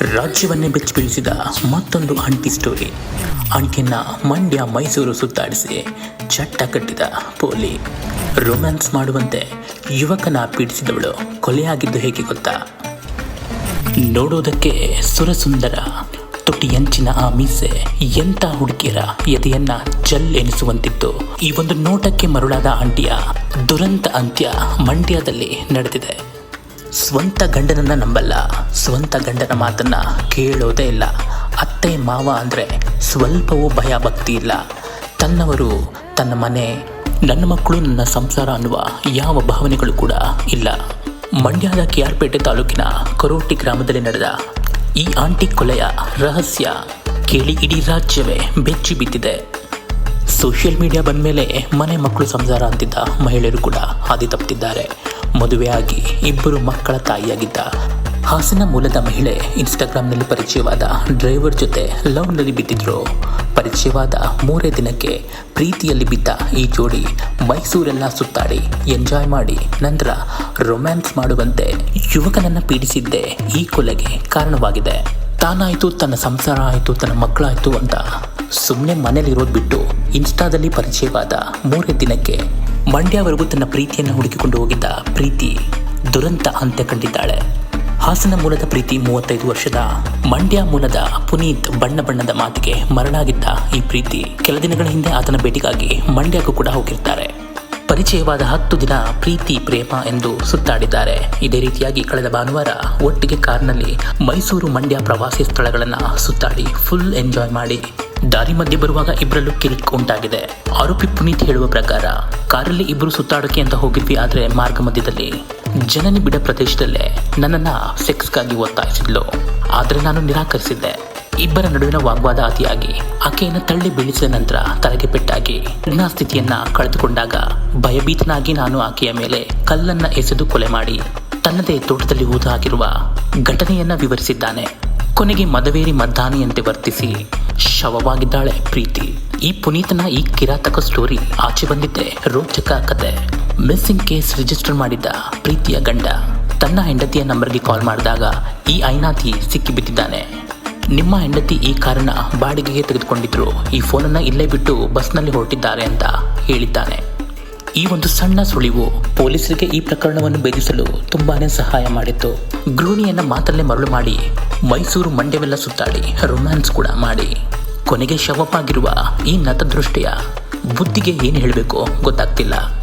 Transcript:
ರಾಜ್ಯವನ್ನೇ ಬೆಚ್ಚಿ ಬೀಳಿಸಿದ ಮತ್ತೊಂದು ಅಂಟಿ ಸ್ಟೋರಿ ಅಂಟಿಯನ್ನ ಮಂಡ್ಯ ಮೈಸೂರು ಸುತ್ತಾಡಿಸಿ ಚಟ್ಟ ಕಟ್ಟಿದ ಪೋಲಿ. ರೊಮ್ಯಾನ್ಸ್ ಮಾಡುವಂತೆ ಯುವಕನ ಪೀಡಿಸಿದವಳು ಕೊಲೆಯಾಗಿದ್ದು ಹೇಗೆ ಗೊತ್ತಾ? ನೋಡೋದಕ್ಕೆ ಸುರಸುಂದರ ತುಟಿಯಂಚಿನ ಆ ಮೀಸೆ ಎಂಥ ಹುಡುಗಿಯರ ಎದೆಯನ್ನ ಜಲ್ ಎನಿಸುವಂತಿತ್ತು. ಈ ಒಂದು ನೋಟಕ್ಕೆ ಮರುಳಾದ ಆಂಟಿಯ ದುರಂತ ಅಂತ್ಯ ಮಂಡ್ಯದಲ್ಲಿ ನಡೆದಿದೆ. ಸ್ವಂತ ಗಂಡನನ್ನ ನಂಬಲ್ಲ. ಸ್ವಂತ ಗಂಡನ ಮಾತನ್ನ ಕೇಳೋದೇ ಇಲ್ಲ. ಅತ್ತೆ, ಮಾವ ಅಂದರೆ ಸ್ವಲ್ಪವೂ ಭಯ ಭಕ್ತಿ ಇಲ್ಲ. ತನ್ನವರು, ತನ್ನ ಮನೆ, ನನ್ನ ಮಕ್ಕಳು, ನನ್ನ ಸಂಸಾರ ಅನ್ನುವ ಯಾವ ಭಾವನೆಗಳು ಕೂಡ ಇಲ್ಲ. ಮಂಡ್ಯದ ಕೆಆರ್ಪೇಟೆ ತಾಲೂಕಿನ ಕರೋಟಿ ಗ್ರಾಮದಲ್ಲಿ ನಡೆದ ಈ ಆಂಟಿ ಕೊಲೆಯ ರಹಸ್ಯ ಕೇಳಿ ಇಡೀ ರಾಜ್ಯವೇ ಬೆಚ್ಚಿ ಬಿದ್ದಿದೆ. ಸೋಷಿಯಲ್ ಮೀಡಿಯಾ ಬಂದಮೇಲೆ ಮನೆ ಮಕ್ಕಳು ಸಂಸಾರ ಅಂತಿದ್ದ ಮಹಿಳೆಯರು ಕೂಡ ಹಾದಿ ತಪ್ಪುತ್ತಿದ್ದಾರೆ ಮದುವೆಯಾಗಿ ಇಬ್ಬರು ಮಕ್ಕಳ ತಾಯಿಯಾಗಿದ್ದ ಹಾಸನ ಮೂಲದ ಮಹಿಳೆ ಇನ್ಸ್ಟಾಗ್ರಾಮ್ನಲ್ಲಿ ಪರಿಚಯವಾದ ಡ್ರೈವರ್ ಜೊತೆ ಲವ್ನಲ್ಲಿ ಬಿದ್ದಿದ್ರು. ಪರಿಚಯವಾದ ಮೂರೇ ದಿನಕ್ಕೆ ಪ್ರೀತಿಯಲ್ಲಿ ಬಿದ್ದ ಈ ಜೋಡಿ ಮೈಸೂರೆಲ್ಲ ಸುತ್ತಾಡಿ, ಎಂಜಾಯ್ ಮಾಡಿ, ನಂತರ ರೊಮ್ಯಾನ್ಸ್ ಮಾಡುವಂತೆ ಯುವಕನನ್ನು ಪೀಡಿಸಿದ್ದೇ ಈ ಕೊಲೆಗೆ ಕಾರಣವಾಗಿದೆ. ತಾನಾಯಿತು, ತನ್ನ ಸಂಸಾರ ಆಯಿತು, ತನ್ನ ಮಕ್ಕಳಾಯಿತು ಅಂತ ಸುಮ್ಮನೆ ಮನೇಲಿರೋದು ಬಿಟ್ಟು ಇನ್ಸ್ಟಾದಲ್ಲಿ ಪರಿಚಯವಾದ ಮೂರೇ ದಿನಕ್ಕೆ ಮಂಡ್ಯವರೆಗೂ ತನ್ನ ಪ್ರೀತಿಯನ್ನು ಹುಡುಕಿಕೊಂಡು ಹೋಗಿದ್ದ ಪ್ರೀತಿ ದುರಂತ ಅಂತ್ಯ ಕಂಡಿದ್ದಾಳೆ. ಹಾಸನ ಮೂಲದ ಪ್ರೀತಿ ಮೂವತ್ತೈದು ವರ್ಷದ ಮಂಡ್ಯ ಮೂಲದ ಪುನೀತ್ ಬಣ್ಣ ಬಣ್ಣದ ಮಾತಿಗೆ ಮರಣಾಗಿದ್ದ ಈ ಪ್ರೀತಿ ಕೆಲ ದಿನಗಳ ಹಿಂದೆ ಆತನ ಭೇಟಿಗಾಗಿ ಮಂಡ್ಯಕ್ಕೂ ಕೂಡ ಹೋಗಿರ್ತಾರೆ. ಪರಿಚಯವಾದ ಹತ್ತು ದಿನ ಪ್ರೀತಿ, ಪ್ರೇಮ ಎಂದು ಸುತ್ತಾಡಿದ್ದಾರೆ. ಇದೇ ರೀತಿಯಾಗಿ ಕಳೆದ ಭಾನುವಾರ ಒಟ್ಟಿಗೆ ಕಾರ್ನಲ್ಲಿ ಮೈಸೂರು ಮಂಡ್ಯ ಪ್ರವಾಸಿ ಸ್ಥಳಗಳನ್ನು ಸುತ್ತಾಡಿ ಫುಲ್ ಎಂಜಾಯ್ ಮಾಡಿ ದಾರಿ ಮಧ್ಯೆ ಬರುವಾಗ ಇಬ್ಬರಲ್ಲೂ ಕಿರಿಕ್ ಉಂಟಾಗಿದೆ. ಆರೋಪಿ ಪುನೀತ್ ಹೇಳುವ ಪ್ರಕಾರ, ಕಾರಲ್ಲಿ ಇಬ್ಬರು ಸುತ್ತಾಡೋಕೆ ಅಂತ ಹೋಗಿದ್ವಿ ಆದರೆ ಮಾರ್ಗ ಮಧ್ಯದಲ್ಲಿ ಜನನಿ ಬಿಡ ಪ್ರದೇಶದಲ್ಲೇ ನನ್ನನ್ನ ಸೆಕ್ಸ್ಗಾಗಿ ಒತ್ತಾಯಿಸಿದ್ಲು. ಆದರೆ ನಾನು ನಿರಾಕರಿಸಿದ್ದೆ. ಇಬ್ಬರ ನಡುವಿನ ವಾಗ್ವಾದ ಅತಿಯಾಗಿ ಆಕೆಯನ್ನು ತಳ್ಳಿ ಬೀಳಿಸಿದ ನಂತರ ತಲೆಗೆ ಪೆಟ್ಟಾಗಿ ಸ್ಥಿತಿಯನ್ನ ಕಳೆದುಕೊಂಡಾಗ ಭಯಭೀತನಾಗಿ ನಾನು ಆಕೆಯ ಮೇಲೆ ಕಲ್ಲನ್ನ ಎಸೆದು ಕೊಲೆ ಮಾಡಿ ತನ್ನದೇ ತೋಟದಲ್ಲಿ ಹೂತು ಹಾಕಿರುವ ಘಟನೆಯನ್ನ ವಿವರಿಸಿದ್ದಾನೆ. ಕೊನೆಗೆ ಮದವೇರಿ ಮದ್ದಾನಿಯಂತೆ ವರ್ತಿಸಿ ಶವವಾಗಿದ್ದಾಳೆ ಪ್ರೀತಿ. ಈ ಪುನೀತನ ಈ ಕಿರಾತಕ ಸ್ಟೋರಿ ಆಚೆ ಬಂದಿದ್ದೆ ರೋಚಕ ಕತೆ. ಮಿಸ್ಸಿಂಗ್ ಕೇಸ್ ರಿಜಿಸ್ಟರ್ ಮಾಡಿದ್ದ ಪ್ರೀತಿಯ ಗಂಡ ತನ್ನ ಹೆಂಡತಿಯ ನಂಬರ್ಗೆ ಕಾಲ್ ಮಾಡಿದಾಗ ಈ ಐನಾತಿ ಸಿಕ್ಕಿಬಿದ್ದಿದ್ದಾನೆ. ನಿಮ್ಮ ಹೆಂಡತಿ ಈ ಕಾರನ್ನ ಬಾಡಿಗೆಗೆ ತೆಗೆದುಕೊಂಡಿದ್ರು. ಈ ಫೋನನ್ನು ಇಲ್ಲೇ ಬಿಟ್ಟು ಬಸ್ನಲ್ಲಿ ಹೊರಟಿದ್ದಾರೆ ಅಂತ ಹೇಳಿದ್ದಾನೆ. ಈ ಒಂದು ಸಣ್ಣ ಸುಳಿವು ಪೊಲೀಸರಿಗೆ ಈ ಪ್ರಕರಣವನ್ನು ಭೇದಿಸಲು ತುಂಬಾನೇ ಸಹಾಯ ಮಾಡಿತ್ತು. ಗೃಹಿಣಿಯನ್ನ ಮಾತಲ್ಲೇ ಮರಳು ಮಾಡಿ, ಮೈಸೂರು ಮಂಡ್ಯವೆಲ್ಲ ಸುತ್ತಾಡಿ, ರೊಮ್ಯಾನ್ಸ್ ಕೂಡ ಮಾಡಿ. ಕೊನೆಗೆ ಶವಪ್ಪಾಗಿರುವ ಈ ನತದೃಷ್ಟಿಯ ಬುದ್ಧಿಗೆ ಏನು ಹೇಳಬೇಕು ಗೊತ್ತಾಗ್ತಿಲ್ಲ.